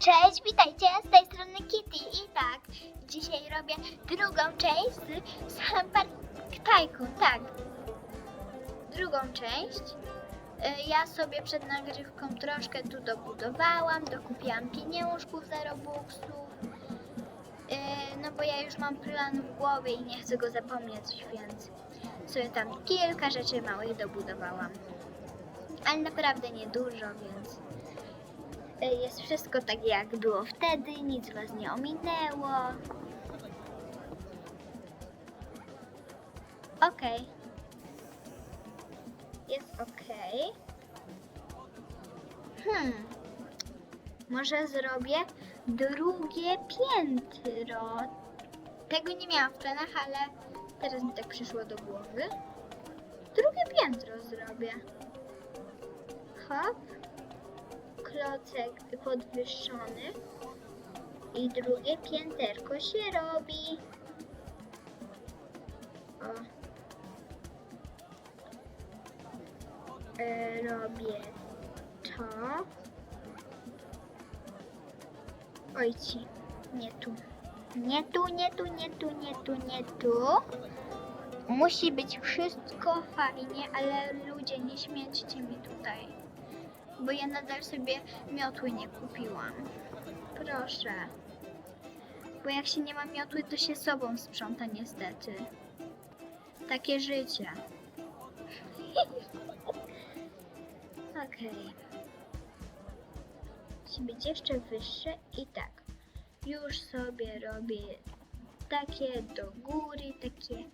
Cześć, witajcie, z tej strony Kitty i tak, dzisiaj robię drugą część z Hamper Tycoon, tak. Drugą część. Y, Ja sobie przed nagrywką troszkę tu dobudowałam, dokupiłam pieniążków za Robuxów. Y, No bo ja już mam plan w głowie i nie chcę go zapomnieć, więc sobie tam kilka rzeczy małych dobudowałam. Ale naprawdę niedużo, więc jest wszystko tak jak było wtedy, nic was nie ominęło. Okej. Jest okej. Hmm. Może zrobię drugie piętro. Tego nie miałam w planach, ale teraz mi tak przyszło do głowy. Drugie piętro zrobię. Hop. Klocek podwyższony. I drugie pięterko się robi. O. E, robię to. Oj ci, nie tu. Nie tu, nie tu, nie tu, nie tu, nie tu. Musi być wszystko fajnie, ale ludzie nie śmiejcie mi tutaj. Bo ja nadal sobie miotły nie kupiłam. Proszę. Bo jak się nie ma miotły, to się sobą sprząta niestety. Takie życie. Okej. Musi być jeszcze wyższe i tak. Już sobie robię takie do góry, takie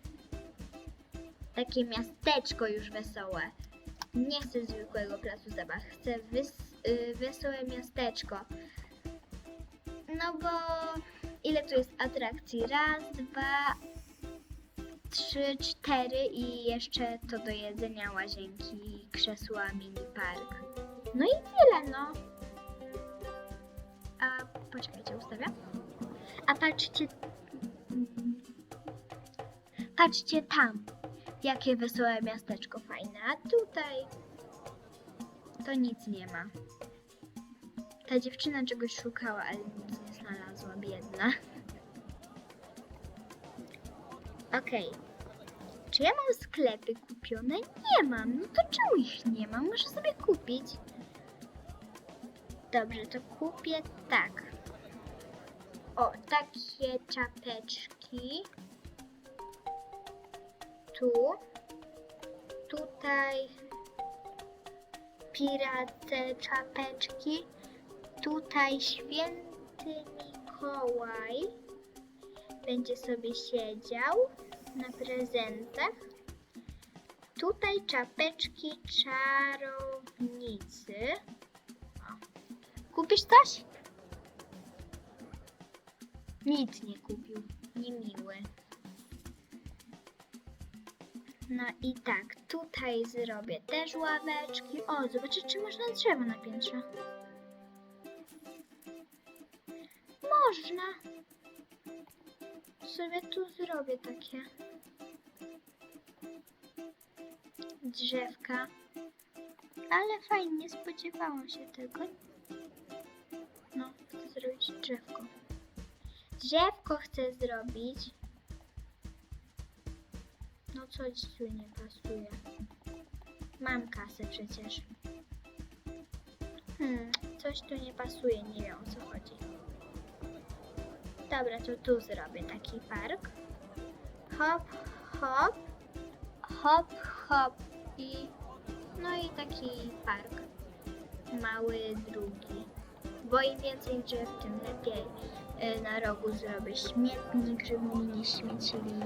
takie miasteczko już wesołe. Nie chcę zwykłego placu zabaw, chcę wys, y, wesołe miasteczko. No bo ile tu jest atrakcji? Raz, dwa, trzy, cztery i jeszcze to do jedzenia łazienki, krzesła, mini park. No i tyle, no. A poczekajcie, ustawiam. A patrzcie. Patrzcie tam. Jakie wesołe miasteczko fajne. A tutaj to nic nie ma. Ta dziewczyna czegoś szukała, ale nic nie znalazła, biedna. Okej. Czy ja mam sklepy kupione? Nie mam. No to czemu ich nie mam? Muszę sobie kupić. Dobrze, to kupię tak. O, takie czapeczki. Tu. Tutaj. Pirace czapeczki. Tutaj święty Mikołaj będzie sobie siedział na prezentach. Tutaj czapeczki czarownicy. Kupisz coś? Nic nie kupił. Niemiły. No i tak, tutaj zrobię też ławeczki. O, zobaczę, czy można drzewo na piętrze. Można. Sobie tu zrobię takie drzewka. Ale fajnie, nie spodziewałam się tego. No, chcę zrobić drzewko. Drzewko chcę zrobić. No co ci tu nie pasuje? Mam kasę przecież. Hmm, coś tu nie pasuje, nie wiem o co chodzi. Dobra, to tu zrobię taki park. Hop, hop, hop, hop i no i taki park. Mały, drugi. Bo im więcej drzew, tym lepiej. Y, Na rogu zrobię śmietnik, żeby mi nie śmiecili.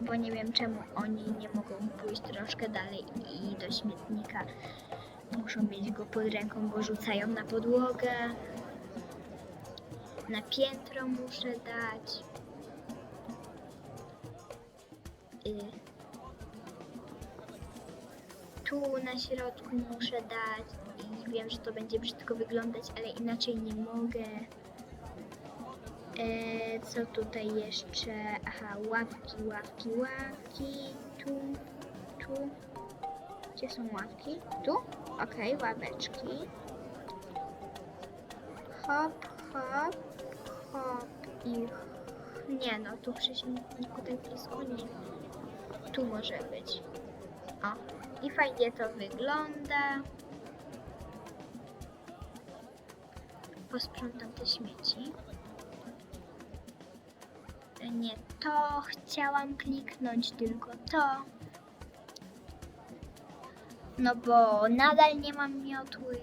Bo nie wiem czemu oni nie mogą pójść troszkę dalej i do śmietnika. Muszą mieć go pod ręką, bo rzucają na podłogę. Na piętro muszę dać. Y, tu na środku muszę dać i wiem, że to będzie brzydko wyglądać, ale inaczej nie mogę. E, co tutaj jeszcze? Aha, ławki, ławki, ławki. Tu, tu. Gdzie są ławki? Tu? Okej, ławeczki. Hop, hop, hop i... Nie no, tu przy śmietniku tak blisko nie. Tu może być. O, i fajnie to wygląda. Posprzątam te śmieci. Nie to chciałam kliknąć, tylko to. No bo nadal nie mam miotły.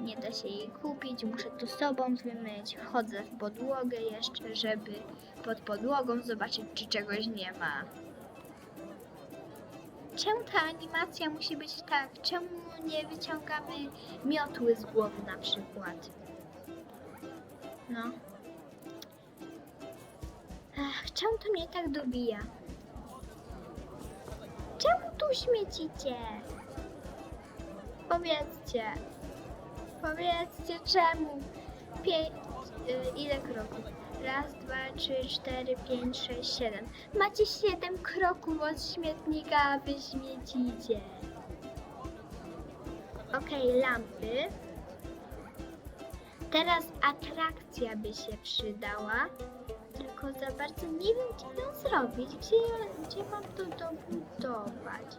Nie da się jej kupić, muszę to sobą wymyć. Wchodzę w podłogę jeszcze, żeby pod podłogą zobaczyć, czy czegoś nie ma. Czemu ta animacja musi być tak? Czemu nie wyciągamy miotły z głowy na przykład? No. Czemu to mnie tak dobija? Czemu tu śmiecicie? Powiedzcie. Powiedzcie czemu. Pięć, y, ile kroków? Raz, dwa, trzy, cztery, pięć, sześć, siedem. Macie siedem kroków od śmietnika, a wy śmiecicie. Okej, lampy. Teraz atrakcja by się przydała. Tylko za bardzo nie wiem, gdzie ją zrobić. Gdzie, ją- gdzie mam to dobudować?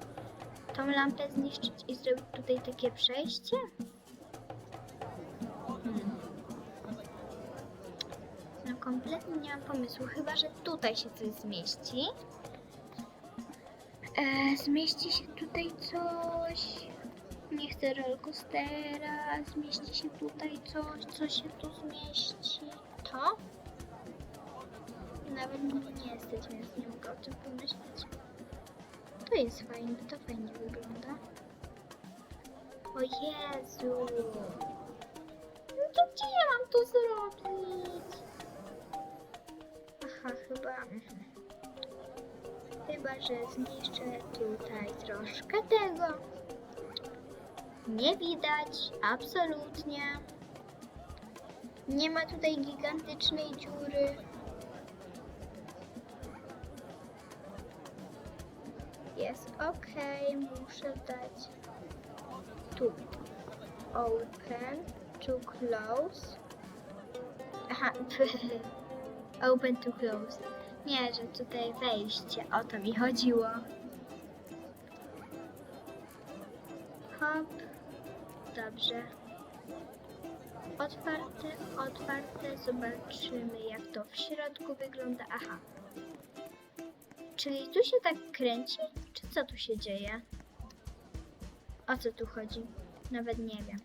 Tą lampę zniszczyć i zrobić tutaj takie przejście? Hmm. No kompletnie nie mam pomysłu, chyba że tutaj się coś zmieści. E, zmieści się tutaj coś. Nie chcę rollercoastera. Zmieści się tutaj coś. Co się tu zmieści? To? Nawet nie jesteś, więc nie mogę o tym pomyśleć. To jest fajne, to fajnie wygląda. O Jezu! No to gdzie ja mam to zrobić? Aha, chyba... Chyba, że zniszczę tutaj troszkę tego. Nie widać, absolutnie. Nie ma tutaj gigantycznej dziury. Jest ok, muszę dać tu open to close. Aha, open to close. Nie, że tutaj wejście, o to mi chodziło. Hop, dobrze. Otwarte, otwarte, zobaczymy jak to w środku wygląda. Aha. Czyli tu się tak kręci? Czy co tu się dzieje? O co tu chodzi? Nawet nie wiem.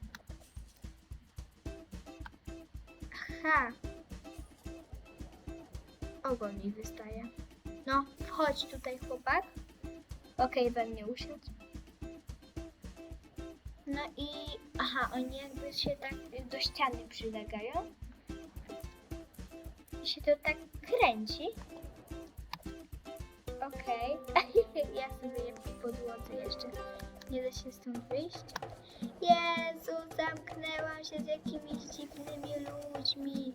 Aha. Ogon mi wystaje. No, wchodź tutaj chłopak. Okej, we mnie usiadł. No i... Aha, oni jakby się tak do ściany przylegają. I się to tak kręci. Okej. ja sobie po podłodze jeszcze. Nie da się stąd wyjść. Jezu, zamknęłam się z jakimiś dziwnymi ludźmi.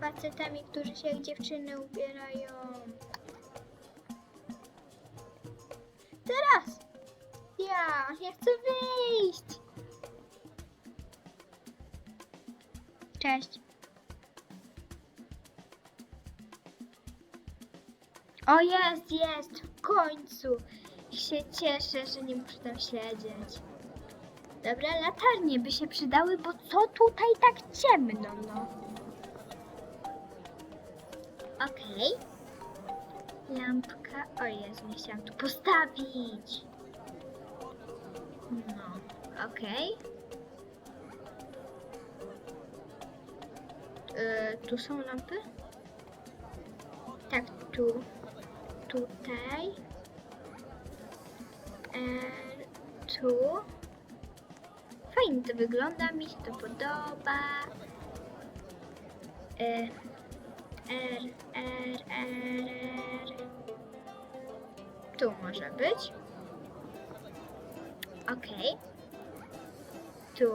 Facetami, którzy się jak dziewczyny ubierają. Teraz! Ja, ja chcę wyjść! Cześć. O jest, jest, w końcu. I się cieszę, że nie muszę tam siedzieć. Dobra, latarnie by się przydały, bo co tutaj tak ciemno, no? Okej. Lampka, o Jezu, nie chciałam tu postawić. No, okej. E, tu są lampy? Tak, tu. Tutaj. E, tu. Fajnie to wygląda, mi się to podoba. E, R, R, R, R. Tu może być. Okej. Tu.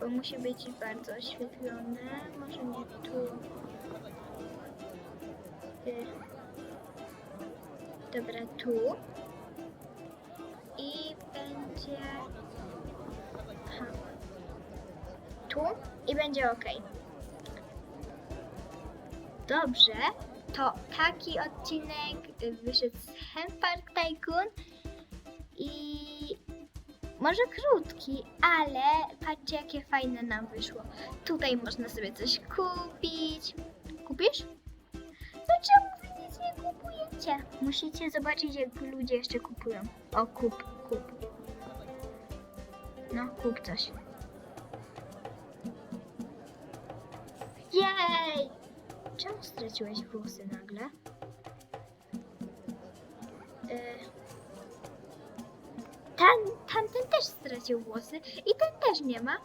Bo musi być bardzo oświetlone. Może nie tu. Y. Dobra, tu. I będzie... Aha. tu i będzie ok. Dobrze, to taki odcinek wyszedł z Hen Park Tycoon i może krótki, ale patrzcie jakie fajne nam wyszło. Tutaj można sobie coś kupić. Kupisz? Kupujecie? Musicie zobaczyć jak ludzie jeszcze kupują. O, kup, kup. No, kup coś. Jej! Czemu straciłeś włosy nagle? Y... Ten, tamten też stracił włosy i ten też nie ma.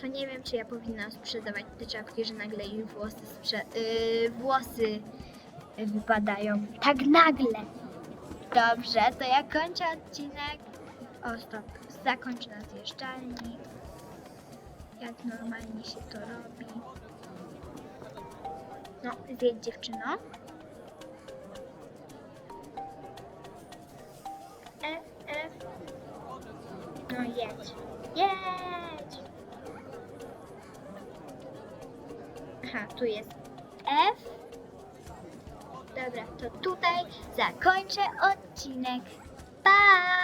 To nie wiem, czy ja powinnam sprzedawać te czapki, że nagle ich włosy, sprze- yy, włosy wypadają. Tak nagle. Dobrze, to ja kończę odcinek. O, stop. Zakończę na zjeżdżalni. Jak normalnie się to robi. No, zjedź dziewczyno. F, F. No jedź. Jedź! Aha, tu jest F. Dobra, to tutaj zakończę odcinek. Pa!